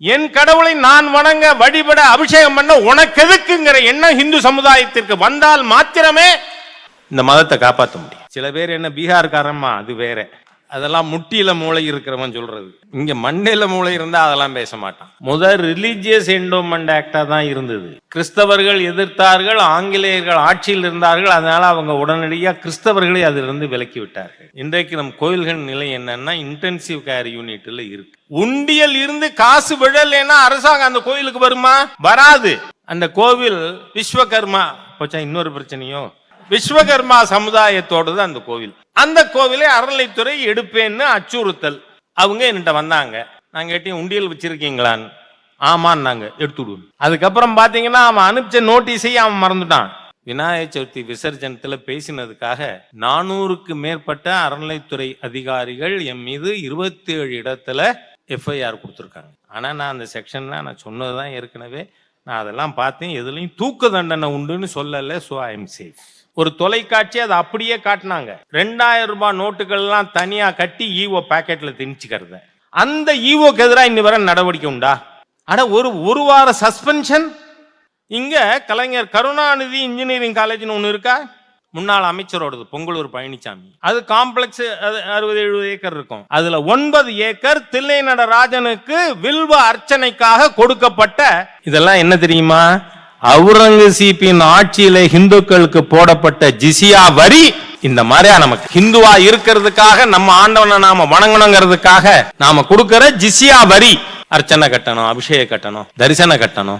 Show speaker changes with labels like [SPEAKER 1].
[SPEAKER 1] என் கடவுளை நான் வணங்க வழிபட அபிஷேகம் பண்ண உனக்கு எதுக்குங்கிற எண்ணம் இந்து சமுதாயத்திற்கு வந்தால் மாத்திரமே இந்த மதத்தை காப்பாற்ற முடியும். சில பேர் என்ன பீகார்காரம்மா அது வேற. அதெல்லாம் முட்டியில மூளை இருக்கிறவன் சொல்றது. இங்க மண்டையில மூளை இருந்தா அதெல்லாம் பேச மாட்டான். முதல் ரிலீஜியஸ் என்டோமெண்ட் ஆக்டா தான் இருந்தது. கிறிஸ்தவர்கள் எதிர்த்தார்கள் ஆங்கிலேயர்கள் ஆட்சியில் இருந்தார்கள் அதனால அவங்க உடனடியாக கிறிஸ்தவர்களை அதிலிருந்து விலக்கி விட்டார்கள். இன்றைக்கு நம் கோயில்கள் நிலை என்னன்னா இன்டென்சிவ் கேர் யூனிட்ல இருக்கு. உண்டியல் இருந்து காசு விழலைன்னா அரசாங்கம் அந்த கோயிலுக்கு வருமா? வராது. அந்த கோவில் விஸ்வகர்மா போச்சா இன்னொரு பிரச்சனையும் விஸ்வகர்மா சமுதாயத்தோடது அந்த கோவில். அந்த கோவிலை அறநிலைத்துறை எடுப்பேன்னு அச்சுறுத்தல். அவங்க என்கிட்ட வந்தாங்க. நாங்கள் கேட்டேன் உண்டியல் வச்சிருக்கீங்களான்னு. ஆமான்னு எடுத்து விடுவோம். அதுக்கப்புறம் பார்த்தீங்கன்னா அவன் அனுப்பிச்ச நோட்டீஸையும் அவன் மறந்துட்டான். விநாயகர் சதுர்த்தி விசர்ஜனத்தில் பேசினதுக்காக நானூறுக்கு மேற்பட்ட அறநிலைத்துறை அதிகாரிகள் என் மீது இருபத்தி ஏழு இடத்துல எஃப்ஐஆர் கொடுத்துருக்காங்க. ஆனால் நான் அந்த செக்ஷன்லாம் நான் சொன்னது தான் ஏற்கனவே. நான் அதெல்லாம் பார்த்தேன். எதுலையும் தூக்கு தண்டனை உண்டுன்னு சொல்லலை ஸோ ஐ எம் சேஃப் ஒரு தொலைக்காட்சி அதை அப்படியே காட்டினாங்க. ரெண்டாயிரம் ரூபாய் நோட்டுகள்லாம் தனியாக கட்டி ஈவோ பேக்கெட்டில் திணிச்சுக்கிறது. அந்த ஈவோக்கு எதிராக இன்னி வரை நடவடிக்கை உண்டா? ஆனால் ஒரு ஒரு வார சஸ்பென்ஷன் இங்கே கலைஞர் கருணாநிதி இன்ஜினியரிங் காலேஜ்னு ஒன்று இருக்கா? முன்னாள் அமைச்சரோடது பொங்கலூர் பழனிசாமி அது காம்ப்ளெக்ஸ் அது அறுபது எழுபது ஏக்கர் இருக்கும். அதுல ஒன்பது ஏக்கர் தில்லை நடராஜனுக்கு வில்வ அர்ச்சனைக்காக கொடுக்கப்பட்ட இதெல்லாம் என்ன தெரியுமா? அவுரங்கசீப்பின் ஆட்சியில இந்துக்களுக்கு போடப்பட்ட ஜிசியா வரி இந்த மாதிரியா நமக்கு ஹிந்துவா இருக்கிறதுக்காக நம்ம ஆண்டவனை நாம வணங்கணுங்கிறதுக்காக நாம கொடுக்கிற ஜிசியா வரி. அர்ச்சனை கட்டணும் அபிஷேக கட்டணும் தரிசன கட்டணும்.